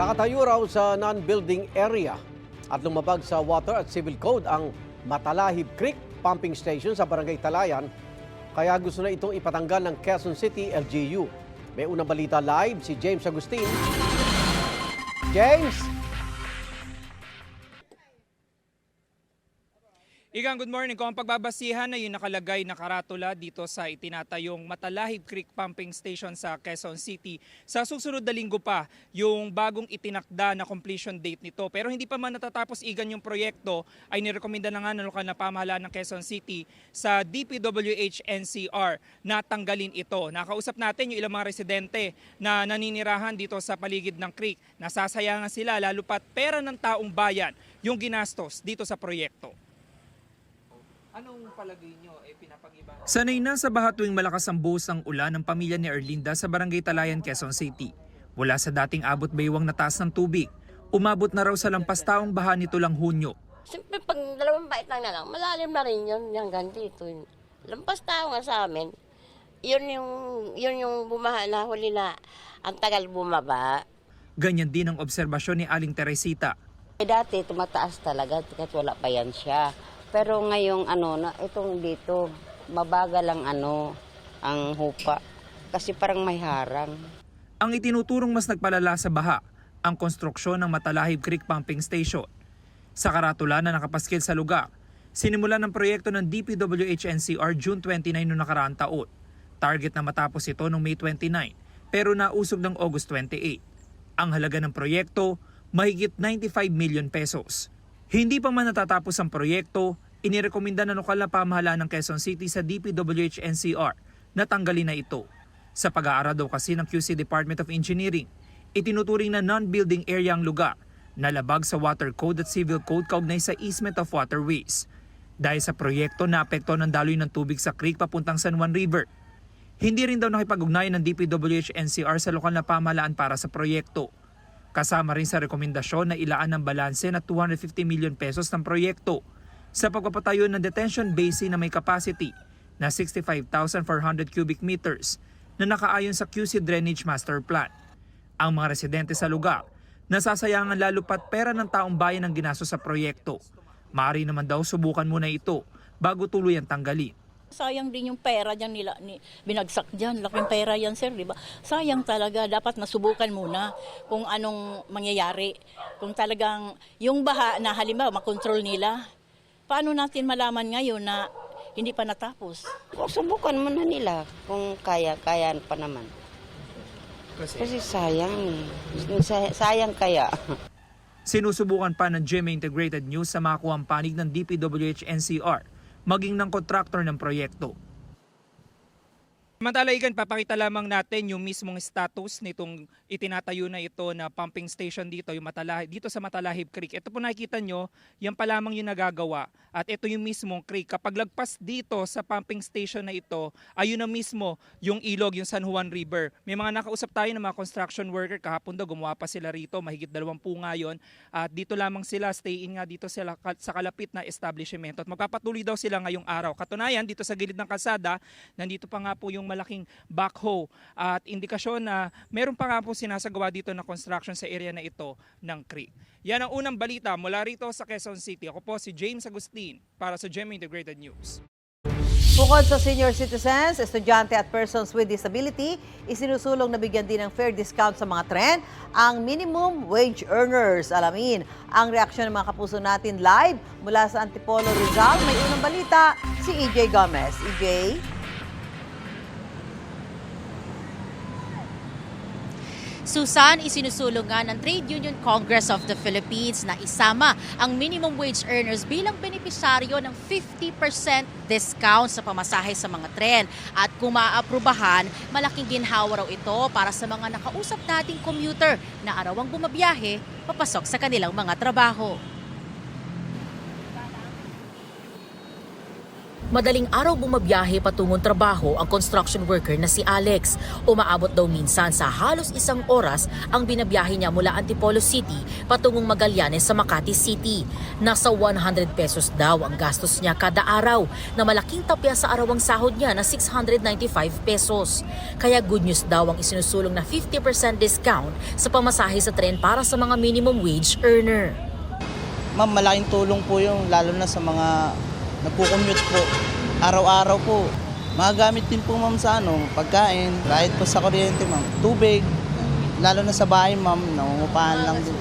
Nakatayo raw sa non-building area at lumabag sa Water at Civil Code ang Matalahib Creek Pumping Station sa Barangay Talayan. Kaya gusto na itong ipatanggal ng Quezon City LGU. May unang balita live si James Agustin. James! Igang good morning. Kung ang pagbabasihan na yung nakalagay na karatula dito sa itinatayong Matalahib Creek Pumping Station sa Quezon City, sa susunod na linggo pa yung bagong itinakda na completion date nito. Pero hindi pa man natatapos igan yung proyekto ay nirekomenda na nga ng lokal na pamahalaan ng Quezon City sa DPWH NCR na tanggalin ito. Nakausap natin yung ilang mga residente na naninirahan dito sa paligid ng creek. Nasasayangan sila lalo pat pera ng taong bayan yung ginastos dito sa proyekto. Anong palagay nyo eh pinapag-iba? Sanay na sa baha tuwing malakas ang buhos ng ulan ng pamilya ni Erlinda sa Barangay Talayan, Quezon City. Wala sa dating abot baywang na taas ng tubig. Umabot na raw sa lampas taong baha nito lang Hunyo. Siyempre, pag dalawang bait lang na lang, malalim na rin yun, yung ganito. Lampas tao nga sa amin. Yun yung, yun yung bumaha na huli na ang tagal bumaba. Ganyan din ang obserbasyon ni Aling Teresita. Eh, dati, tumataas talaga, kahit wala pa yan siya. Pero ngayong ano, na, itong dito, mabagal ang ano, ang hupa. Kasi parang may harang. Ang itinuturong mas nagpalala sa baha, ang konstruksyon ng Matalahib Creek Pumping Station. Sa karatula na nakapaskil sa lugar, sinimulan ng proyekto ng DPWH NCR June 29 noong nakaraang taon. Target na matapos ito noong May 29, pero nausog ng August 28. Ang halaga ng proyekto, mahigit 95 million pesos. Hindi pa man natatapos ang proyekto, inirekomenda ng lokal na pamahalaan ng Quezon City sa DPWH NCR na tanggalin na ito. Sa pag-aaral daw kasi ng QC Department of Engineering, itinuturing na non-building area ang lugar na labag sa Water Code at Civil Code kaugnay sa easement of waterways. Dahil sa proyekto na apekto ng daloy ng tubig sa creek papuntang San Juan River. Hindi rin daw nakipag-ugnayan ng DPWH NCR sa lokal na pamahalaan para sa proyekto. Kasama rin sa rekomendasyon na ilaan ng balanse na 250 million pesos ng proyekto sa pagpapatayo ng detention basin na may capacity na 65,400 cubic meters na nakaayon sa QC Drainage Master Plan. Ang mga residente sa lugar, nasasayangan lalo pat pera ng taong bayan ang ginasto sa proyekto. Maaari naman daw subukan muna ito bago tuluyang tanggalin. Sayang din yung pera dyan nila, ni, binagsak dyan. Laking pera yan, sir, di ba? Sayang talaga. Dapat masubukan muna kung anong mangyayari. Kung talagang yung baha na halimbawa makontrol nila, paano natin malaman ngayon na hindi pa natapos? Subukan muna nila kung kaya, kaya pa naman. Kasi sayang. eh. Say- Sayang kaya. Sinusubukan pa ng GMA Integrated News sa makuha ang panig ng DPWH NCR maging ng kontraktor ng proyekto. Samantala, Igan, papakita lamang natin yung mismong status nitong itinatayo na ito na pumping station dito, yung Matalahib, dito sa Matalahib Creek. Ito po nakikita nyo, yan pa lamang yung nagagawa. At ito yung mismong creek. Kapag lagpas dito sa pumping station na ito, ayun na mismo yung ilog, yung San Juan River. May mga nakausap tayo ng mga construction worker, kahapon daw gumawa pa sila rito, mahigit dalawampu ngayon. At dito lamang sila, stay in nga dito sila sa kalapit na establishment. At magpapatuloy daw sila ngayong araw. Katunayan, dito sa gilid ng kalsada, nandito pa nga po yung malaking backhoe at indikasyon na meron pa nga po sinasagawa dito na construction sa area na ito ng creek. Yan ang unang balita mula rito sa Quezon City. Ako po si James Agustin para sa GMA Integrated News. Bukod sa senior citizens, estudyante at persons with disability, isinusulong na bigyan din ng fair discount sa mga tren ang minimum wage earners. Alamin ang reaksyon ng mga kapuso natin live mula sa Antipolo Rizal. May unang balita si EJ Gomez. EJ? Susan, isinusulungan ng Trade Union Congress of the Philippines na isama ang minimum wage earners bilang benepisyaryo ng 50% discount sa pamasahe sa mga tren. At kung maaaprubahan, malaking ginhawa raw ito para sa mga nakausap nating commuter na arawang bumabiyahe papasok sa kanilang mga trabaho. Madaling araw bumabiyahe patungong trabaho ang construction worker na si Alex. Umaabot daw minsan sa halos isang oras ang binabiyahe niya mula Antipolo City patungong Magallanes sa Makati City. Nasa 100 pesos daw ang gastos niya kada araw na malaking tapya sa arawang sahod niya na 695 pesos. Kaya good news daw ang isinusulong na 50% discount sa pamasahe sa tren para sa mga minimum wage earner. Ma'am, malaking tulong po yung lalo na sa mga nagko-commute po. Araw-araw po. Magagamit din po ma'am sa ano, pagkain, kahit po sa kuryente ma'am. Tubig, lalo na sa bahay ma'am, nangungupahan lang din.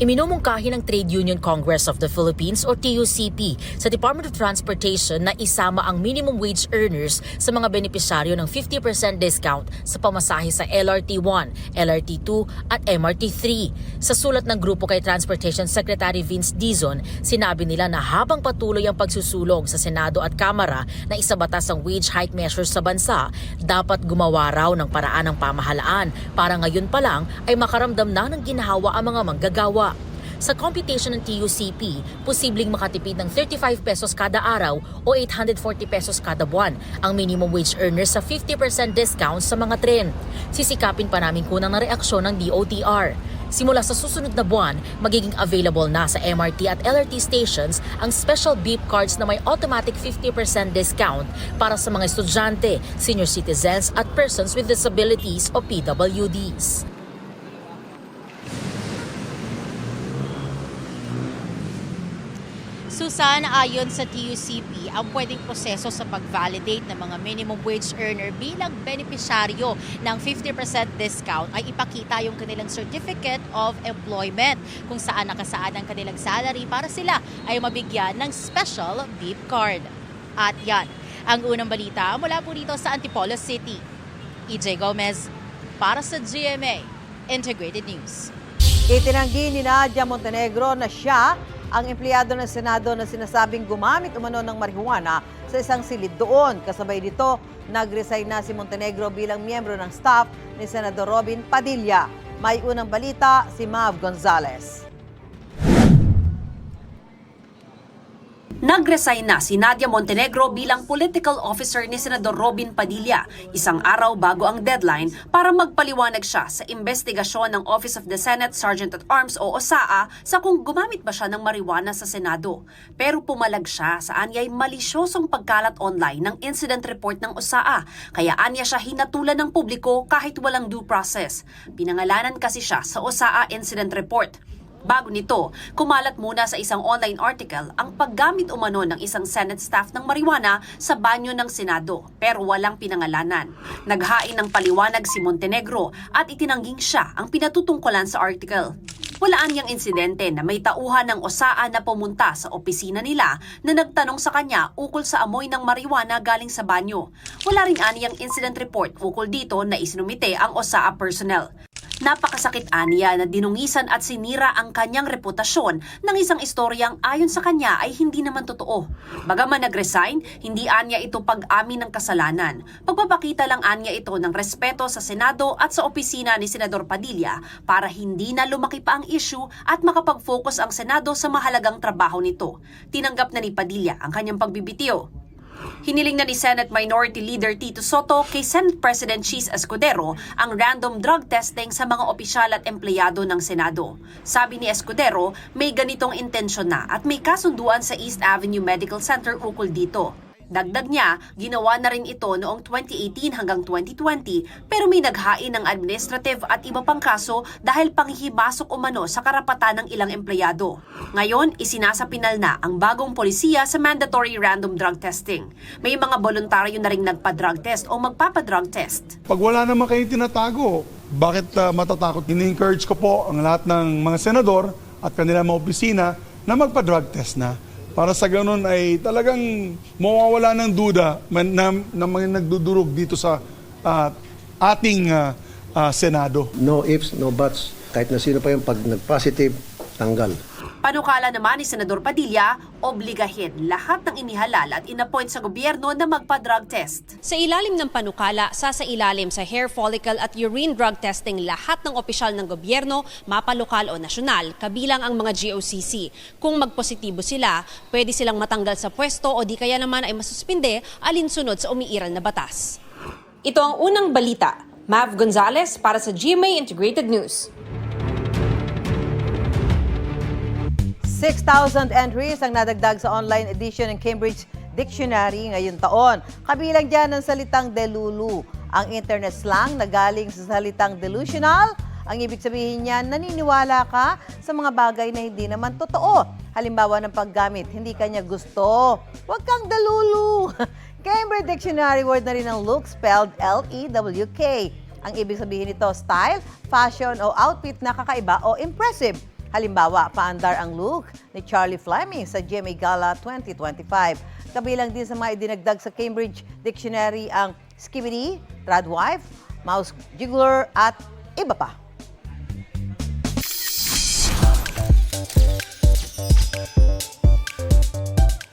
Iminumungkahi ng Trade Union Congress of the Philippines o TUCP sa Department of Transportation na isama ang minimum wage earners sa mga benepisyaryo ng 50% discount sa pamasahe sa LRT1, LRT2 at MRT3. Sa sulat ng grupo kay Transportation Secretary Vince Dizon, sinabi nila na habang patuloy ang pagsusulong sa Senado at Kamara na isabatas ang wage hike measures sa bansa, dapat gumawa raw ng paraan ng pamahalaan para ngayon pa lang ay makaramdam na ng ginahawa ang mga manggagawa. Sa computation ng TUCP, posibleng makatipid ng 35 pesos kada araw o 840 pesos kada buwan ang minimum wage earners sa 50% discount sa mga tren. Sisikapin pa namin kunang ng reaksyon ng DOTR. Simula sa susunod na buwan, magiging available na sa MRT at LRT stations ang special beep cards na may automatic 50% discount para sa mga estudyante, senior citizens at persons with disabilities o PWDs. Susan, ayon sa TUCP, ang pwedeng proseso sa pag-validate ng mga minimum wage earner bilang benepisyaryo ng 50% discount ay ipakita yung kanilang Certificate of Employment kung saan nakasaad ang kanilang salary para sila ay mabigyan ng special beep card. At yan, ang unang balita mula po dito sa Antipolo City. EJ Gomez para sa GMA Integrated News. Itinanggi ni Nadia Montenegro na siya ang empleyado ng Senado na sinasabing gumamit umano ng marijuana sa isang silid doon. Kasabay dito, nag-resign na si Montenegro bilang miyembro ng staff ni Senador Robin Padilla. May unang balita si Mav Gonzalez. Nag-resign na si Nadia Montenegro bilang political officer ni Senador Robin Padilla isang araw bago ang deadline para magpaliwanag siya sa investigasyon ng Office of the Senate Sergeant at Arms o OSAA sa kung gumamit ba siya ng marijuana sa Senado. Pero pumalag siya sa anyay malisyosong pagkalat online ng incident report ng OSAA kaya anya siya hinatulan ng publiko kahit walang due process. Pinangalanan kasi siya sa OSAA incident report. Bago nito, kumalat muna sa isang online article ang paggamit umano ng isang Senate staff ng marijuana sa banyo ng Senado pero walang pinangalanan. Naghain ng paliwanag si Montenegro at itinangging siya ang pinatutungkulan sa article. Walaan niyang insidente na may tauhan ng OSAA na pumunta sa opisina nila na nagtanong sa kanya ukol sa amoy ng marijuana galing sa banyo. Wala rin aniyang incident report ukol dito na isinumite ang OSAA personnel. Napakasakit aniya na dinungisan at sinira ang kanyang reputasyon ng isang istoryang ayon sa kanya ay hindi naman totoo. Bagaman nag-resign, hindi anya ito pag-amin ng kasalanan. Pagpapakita lang anya ito ng respeto sa Senado at sa opisina ni Senador Padilla para hindi na lumaki pa ang issue at makapag-focus ang Senado sa mahalagang trabaho nito. Tinanggap na ni Padilla ang kanyang pagbibitiyo. Hiniling na ni Senate Minority Leader Tito Soto kay Senate President Cheese Escudero ang random drug testing sa mga opisyal at empleyado ng Senado. Sabi ni Escudero, may ganitong intensyon na at may kasunduan sa East Avenue Medical Center ukol dito. Dagdag niya, ginawa na rin ito noong 2018 hanggang 2020 pero may naghain ng administrative at iba pang kaso dahil panghihimasok umano sa karapatan ng ilang empleyado. Ngayon, isinasapinal na ang bagong polisiya sa mandatory random drug testing. May mga voluntaryo na rin nagpa-drug test o magpapa-drug test. Pag wala naman kayong tinatago, bakit ah, matatakot? Ini-encourage ko po ang lahat ng mga senador at kanilang mga opisina na magpa-drug test na. Para sa ganun ay talagang mawawala ng duda man- na, na mga nagdudurog dito sa ah, ating ah, ah, Senado. no ifs, no buts. Kahit na sino pa yung pag nag-positive, tanggal. Panukala naman ni Senador Padilla, obligahin lahat ng inihalal at inappoint sa gobyerno na magpa-drug test. Sa ilalim ng panukala, sasailalim sa hair follicle at urine drug testing lahat ng opisyal ng gobyerno, mapalokal o nasyonal, kabilang ang mga GOCC. Kung magpositibo sila, pwede silang matanggal sa pwesto o di kaya naman ay masuspinde alinsunod sa umiiral na batas. Ito ang unang balita. Mav Gonzalez para sa GMA Integrated News. 6,000 entries ang nadagdag sa online edition ng Cambridge Dictionary ngayong taon. Kabilang dyan ang salitang delulu, ang internet slang na galing sa salitang delusional. Ang ibig sabihin niyan, naniniwala ka sa mga bagay na hindi naman totoo. Halimbawa ng paggamit, hindi kanya gusto. Huwag kang delulu. Cambridge Dictionary word na rin ang look spelled L-E-W-K. Ang ibig sabihin nito, style, fashion o outfit na kakaiba o impressive. Halimbawa, paandar ang look ni Charlie Fleming sa GMA Gala 2025. Kabilang din sa mga idinagdag sa Cambridge Dictionary ang skibidi, tradwife, mouse jiggler at iba pa.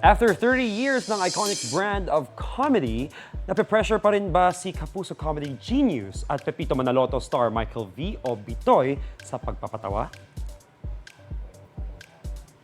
After 30 years ng iconic brand of comedy, nape-pressure pa rin ba si Kapuso Comedy Genius at Pepito Manaloto star Michael V. o Bitoy sa pagpapatawa?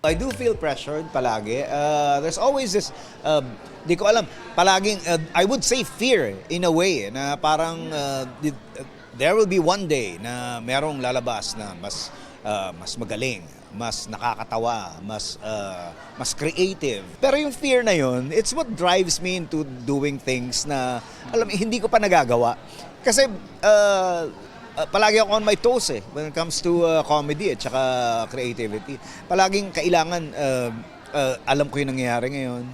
I do feel pressured palagi. Uh, there's always this, uh, di ko alam, palaging, uh, I would say fear in a way, na parang uh, uh, there will be one day na merong lalabas na mas uh, mas magaling, mas nakakatawa, mas uh, mas creative. Pero yung fear na yun, it's what drives me into doing things na alam hindi ko pa nagagawa. Kasi uh, uh, palagi ako on my toes eh when it comes to uh, comedy at saka creativity. Palaging kailangan uh, uh, alam ko yung nangyayari ngayon.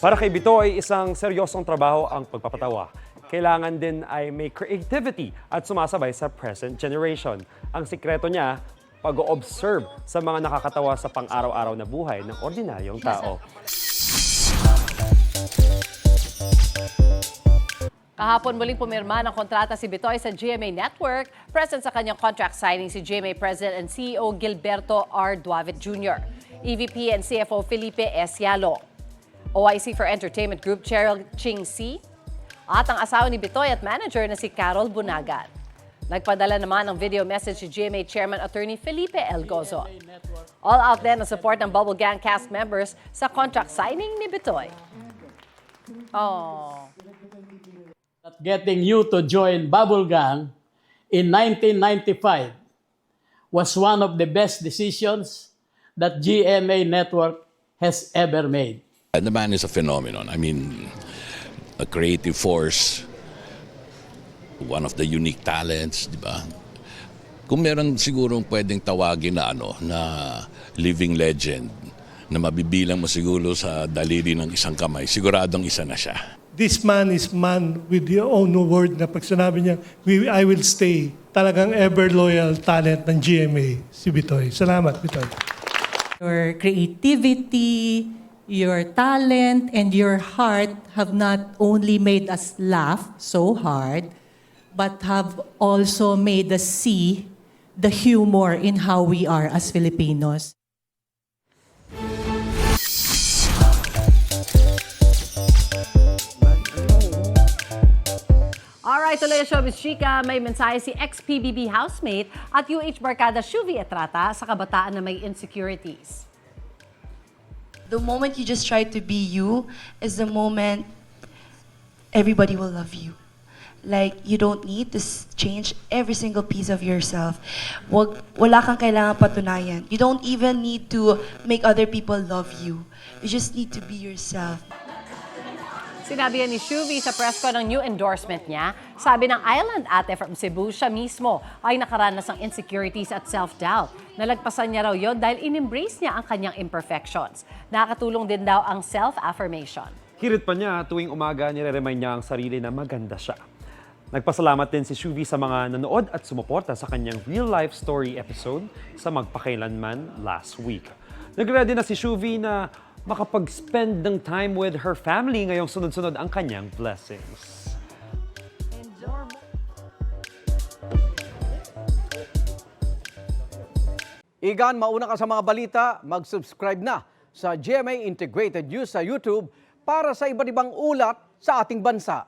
Para kay Bitoy, isang seryosong trabaho ang pagpapatawa. Kailangan din ay may creativity at sumasabay sa present generation. Ang sikreto niya, pag-observe sa mga nakakatawa sa pang-araw-araw na buhay ng ordinaryong tao. Kahapon muling pumirma ng kontrata si Bitoy sa GMA Network. Present sa kanyang contract signing si GMA President and CEO Gilberto R. Duavit Jr., EVP and CFO Felipe S. Yalo, OIC for Entertainment Group Cheryl Ching Si, at ang asawa ni Bitoy at manager na si Carol Bunagan. Nagpadala naman ng video message si GMA Chairman Attorney Felipe L. Gozo. All out din ang support ng Bubble Gang cast members sa contract signing ni Bitoy. Oh. That getting you to join Bubble Gang in 1995 was one of the best decisions that GMA Network has ever made. The man is a phenomenon. I mean, a creative force, one of the unique talents, di ba? Kung meron sigurong pwedeng tawagin na ano, na living legend, na mabibilang mo siguro sa daliri ng isang kamay, siguradong isa na siya. This man is man with your own word na pag sinabi niya, we, I will stay. Talagang ever loyal talent ng GMA, si Bitoy. Salamat, Bitoy. Your creativity, your talent, and your heart have not only made us laugh so hard, but have also made us see the humor in how we are as Filipinos. Alright, tuloy ang showbiz chika. May mensahe si ex-PBB housemate at UH Barkada Shuvi Etrata sa kabataan na may insecurities. The moment you just try to be you is the moment everybody will love you. Like, you don't need to change every single piece of yourself. Wag, wala kang kailangan patunayan. You don't even need to make other people love you. You just need to be yourself. Sinabi yan ni Shuvi sa press ko ng new endorsement niya. Sabi ng Island ate from Cebu, siya mismo ay nakaranas ng insecurities at self-doubt. Nalagpasan niya raw yon dahil in-embrace niya ang kanyang imperfections. Nakakatulong din daw ang self-affirmation. Hirit pa niya tuwing umaga nire-remind niya ang sarili na maganda siya. Nagpasalamat din si Shuvi sa mga nanood at sumuporta sa kanyang real-life story episode sa Magpakailanman last week. Nagready na si Shuvi na makapag-spend ng time with her family ngayong sunod-sunod ang kanyang blessings. Igan, mauna ka sa mga balita, mag-subscribe na sa GMA Integrated News sa YouTube para sa iba't ibang ulat sa ating bansa.